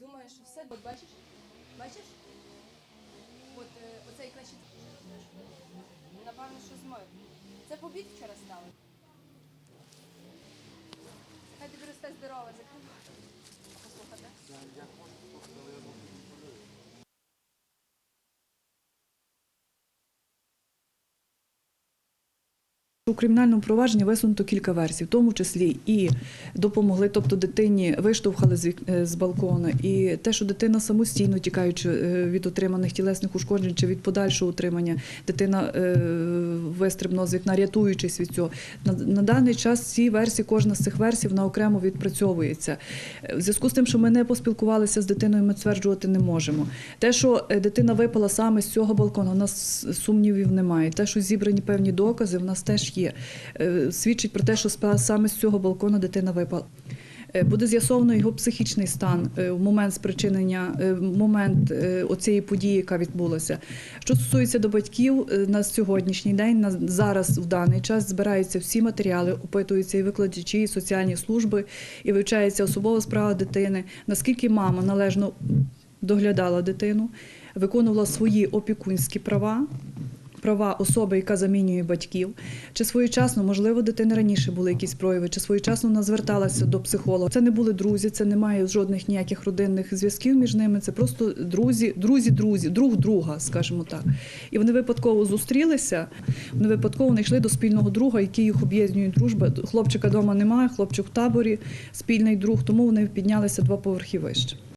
думає, що все, от бачиш? Бачиш? От е, оцей кращий. Напевно, що змив. Це побіг вчора стали. Хай тобі росте здорове, закривай. Послухайте. У кримінальному провадженні висунуто кілька версій, в тому числі і допомогли, тобто дитині виштовхали з, вік- е, з балкона, і те, що дитина самостійно тікаючи е, від отриманих тілесних ушкоджень чи від подальшого утримання, дитина е, вистрибнула з вікна, рятуючись від цього. На, на даний час ці версії, кожна з цих версій, вона окремо відпрацьовується. В зв'язку з тим, що ми не поспілкувалися з дитиною, ми стверджувати не можемо. Те, що дитина випала саме з цього балкону, у нас сумнівів немає. Те, що зібрані певні докази, в нас теж є. Е, Свідчить про те, що саме з цього балкону дитина випала. Е, Буде з'ясовано його психічний стан е, в момент спричинення, в момент оцієї події, яка відбулася. Що стосується до батьків, на сьогоднішній день, на зараз в даний час збираються всі матеріали, опитуються і викладачі, і соціальні служби, і вивчається особова справа дитини. Наскільки мама належно доглядала дитину, виконувала свої опікунські права. Права особи, яка замінює батьків, чи своєчасно, можливо, дитини раніше були якісь прояви, чи своєчасно вона зверталася до психолога. Це не були друзі, це немає жодних ніяких родинних зв'язків між ними. Це просто друзі, друзі, друзі, друг друга, скажімо так. І вони випадково зустрілися. Вони випадково знайшли до спільного друга, який їх об'єднує дружба. Хлопчика вдома немає, хлопчик в таборі, спільний друг, тому вони піднялися два поверхи вище.